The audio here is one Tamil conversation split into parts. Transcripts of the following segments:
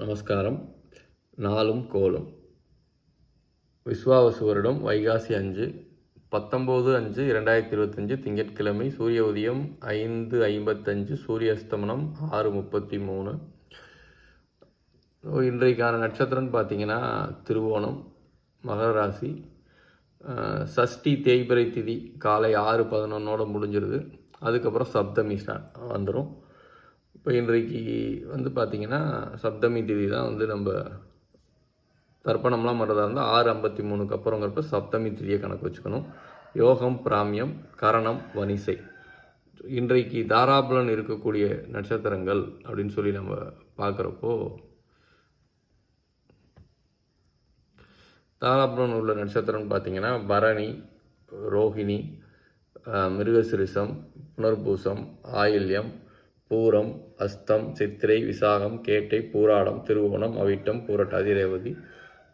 நமஸ்காரம். நாளும் கோலும் விஸ்வாவசு வருடம் வைகாசி அஞ்சு பத்தொம்போது அஞ்சு இரண்டாயிரத்தி இருபத்தஞ்சு திங்கட்கிழமை சூரிய உதயம் ஐந்து ஐம்பத்தஞ்சு சூரிய அஸ்தமனம் ஆறு முப்பத்தி மூணு இன்றைக்கான நட்சத்திரம்னு பார்த்தீங்கன்னா திருவோணம் மகர ராசி. சஷ்டி தேய்பிரை திதி காலை ஆறு பதினொன்னோட முடிஞ்சிருது. அதுக்கப்புறம் சப்தமி ஸ்டார்ட் வந்துடும் இப்போ இன்றைக்கு வந்து பார்த்திங்கன்னா சப்தமி திதி தான் வந்து நம்ம தர்ப்பணம்லாம் பண்ணுறதா இருந்தால் ஆறு ஐம்பத்தி மூணுக்கு அப்புறங்கிறப்ப சப்தமி திதியை கணக்கு வச்சுக்கணும். யோகம் பிராமியம் கரணம் வனிசை. இன்றைக்கு தாராபலன் இருக்கக்கூடிய நட்சத்திரங்கள் அப்படின்னு சொல்லி நம்ம பார்க்குறப்போ தாராபுரம் உள்ள நட்சத்திரம்னு பார்த்தீங்கன்னா பரணி ரோஹிணி மிருகசிரிசம் புனர்பூசம் ஆயில்யம் பூரம் அஸ்தம் சித்திரை விசாகம் கேட்டை பூராடம் திருவோணம் அவிட்டம் பூரட்டாதி ரேவதி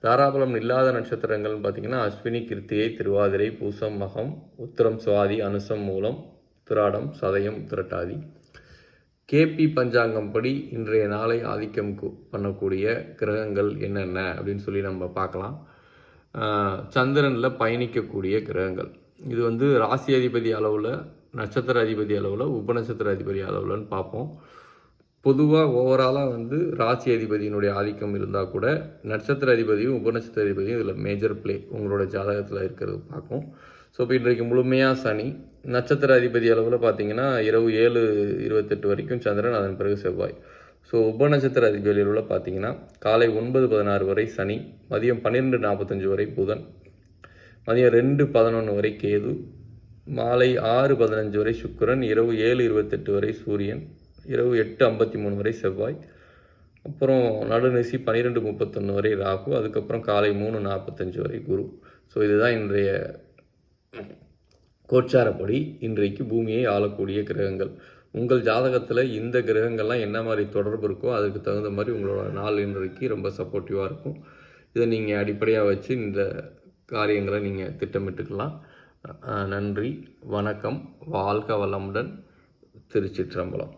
தாராபலம் இல்லாத நட்சத்திரங்கள்னு பார்த்தீங்கன்னா அஸ்வினி கிருத்திகை திருவாதிரை பூசம் மகம் உத்திரம் சுவாதி அனுசம் மூலம் திராடம் சதயம் திரட்டாதி கேபி பஞ்சாங்கம் படி இன்றைய நாளை ஆதிக்கம் பண்ணக்கூடிய கிரகங்கள் என்னென்ன அப்படின்னு சொல்லி நம்ம பார்க்கலாம் சந்திரனில் பயணிக்கக்கூடிய கிரகங்கள். இது வந்து ராசி அதிபதி அளவில் நட்சத்திர அதிபதி அளவில் உபநட்சத்திர அதிபதி அளவில்னு பார்ப்போம். பொதுவாக ஓவராலாக வந்து ராசி அதிபதியினுடைய ஆதிக்கம் இருந்தால் கூட நட்சத்திர அதிபதியும் உபநட்சத்திர அதிபதியும் இதில் மேஜர் ப்ளே உங்களோட ஜாதகத்தில் இருக்கிறது பார்க்கும். ஸோ இப்போ இன்றைக்கு முழுமையாக சனி நட்சத்திர அதிபதி அளவில் பார்த்தீங்கன்னா இரவு ஏழு இருபத்தெட்டு வரைக்கும் சந்திரன் அதன் பிறகு செவ்வாய். ஸோ உபநட்சத்திர அதிபதியில் பார்த்தீங்கன்னா காலை ஒன்பது பதினாறு வரை சனி மதியம் பன்னிரெண்டு நாற்பத்தஞ்சு வரை புதன் மதியம் ரெண்டு பதினொன்று வரை கேது மாலை ஆறு பதினஞ்சு வரை சுக்கிரன் இரவு ஏழு இருபத்தெட்டு வரை சூரியன் இரவு எட்டு ஐம்பத்தி மூணு வரை செவ்வாய் அப்புறம் நடுநிசி பன்னிரெண்டு முப்பத்தொன்று வரை ராகு அதுக்கப்புறம் காலை மூணு நாற்பத்தஞ்சு வரை குரு. ஸோ இதுதான் இன்றைய கோச்சாரப்படி இன்றைக்கு பூமியை ஆளக்கூடிய கிரகங்கள். உங்கள் ஜாதகத்தில் இந்த கிரகங்கள்லாம் என்ன மாதிரி தொடர்பு இருக்கோ அதுக்கு தகுந்த மாதிரி உங்களோட நாள் இன்றைக்கு ரொம்ப சப்போர்ட்டிவாக இருக்கும். இதை நீங்கள் அடிப்படையாக வச்சு இந்த காரியங்களை நீங்கள் திட்டமிட்டுக்கலாம். நன்றி. வணக்கம். வாழ்க வளமுடன் திருச்சிற்றம்பலம்.